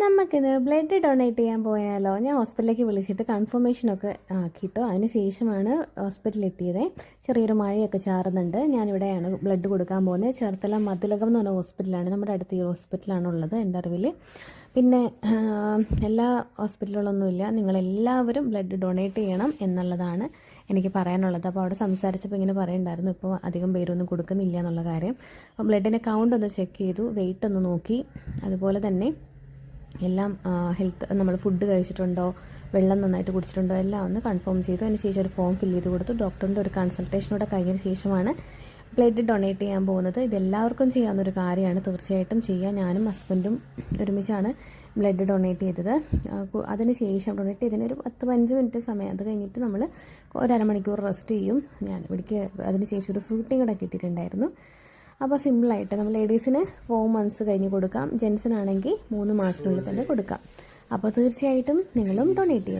നമുക്കിത് blood donate ചെയ്യാൻ പോയാലോ? ഞാൻ ഹോസ്പിറ്റലിലേക്ക് വിളിച്ചിട്ട് കൺഫർമേഷനൊക്കെ ആക്കിയിട്ടോ അതിന് ശേഷമാണ് ഹോസ്പിറ്റലിൽ എത്തിയത്. ചെറിയൊരു മഴയൊക്കെ ചാറുന്നുണ്ട്. ഞാനിവിടെയാണ് ബ്ലഡ് കൊടുക്കാൻ പോകുന്നത്. ചേർത്തല മതിലകം എന്ന് പറഞ്ഞ ഹോസ്പിറ്റലാണ്. നമ്മുടെ അടുത്ത് ഈ ഹോസ്പിറ്റലാണ് ഉള്ളത് എന്റെ അറിവിൽ പിന്നെ എല്ലാ ഹോസ്പിറ്റലുകളൊന്നുമില്ല. നിങ്ങളെല്ലാവരും ബ്ലഡ് ഡൊണേറ്റ് ചെയ്യണം എന്നുള്ളതാണ് എനിക്ക് പറയാനുള്ളത്. അപ്പോൾ അവിടെ സംസാരിച്ചപ്പോൾ ഇങ്ങനെ പറയണ്ടായിരുന്നു. ഇപ്പോൾ അധികം പേരൊന്നും കൊടുക്കുന്നില്ല എന്നുള്ള കാര്യം. അപ്പോൾ ബ്ലഡിന്റെ കൗണ്ട് ഒന്ന് ചെക്ക് ചെയ്തു. വെയിറ്റ് ഒന്ന് നോക്കി. അതുപോലെ തന്നെ എല്ലാം ഹെൽത്ത് നമ്മൾ ഫുഡ് കഴിച്ചിട്ടുണ്ടോ വെള്ളം നന്നായിട്ട് കുടിച്ചിട്ടുണ്ടോ എല്ലാം ഒന്ന് കൺഫേം ചെയ്തു. അതിന് ശേഷം ഒരു ഫോം ഫില്ല് ചെയ്ത് കൊടുത്തു. ഡോക്ടറിന്റെ ഒരു കൺസൾട്ടേഷൻ കൂടെ കഴിഞ്ഞതിന് ശേഷമാണ് ബ്ലഡ് ഡൊണേറ്റ് ചെയ്യാൻ പോകുന്നത്. ഇതെല്ലാവർക്കും ചെയ്യാവുന്ന ഒരു കാര്യമാണ്. തീർച്ചയായിട്ടും ചെയ്യുക ഞാനും ഹസ്ബൻഡും ഒരുമിച്ചാണ് ബ്ലഡ് ഡൊണേറ്റ് ചെയ്തത്. അതിന് ശേഷം ഡൊണേറ്റ് ചെയ്തതിന് ഒരു പത്ത് പതിനഞ്ച് മിനിറ്റ് സമയം. അത് കഴിഞ്ഞിട്ട് നമ്മൾ ഒരു അരമണിക്കൂർ റെസ്റ്റ് ചെയ്യും. ഞാൻ ഇവിടേക്ക് അതിന് ശേഷം ഒരു ഫ്രൂട്ടിങ് കൂടെ കിട്ടിയിട്ടുണ്ടായിരുന്നു. അപ്പോൾ സിമ്പിളായിട്ട് നമ്മൾ ലേഡീസിന് ഫോർ മന്ത്സ് കഴിഞ്ഞ് കൊടുക്കാം. ജെൻസിനാണെങ്കിൽ മൂന്ന് മാസത്തിനുള്ളിൽ തന്നെ കൊടുക്കാം. അപ്പോൾ തീർച്ചയായിട്ടും നിങ്ങളും ഡൊണേറ്റ് ചെയ്യണം.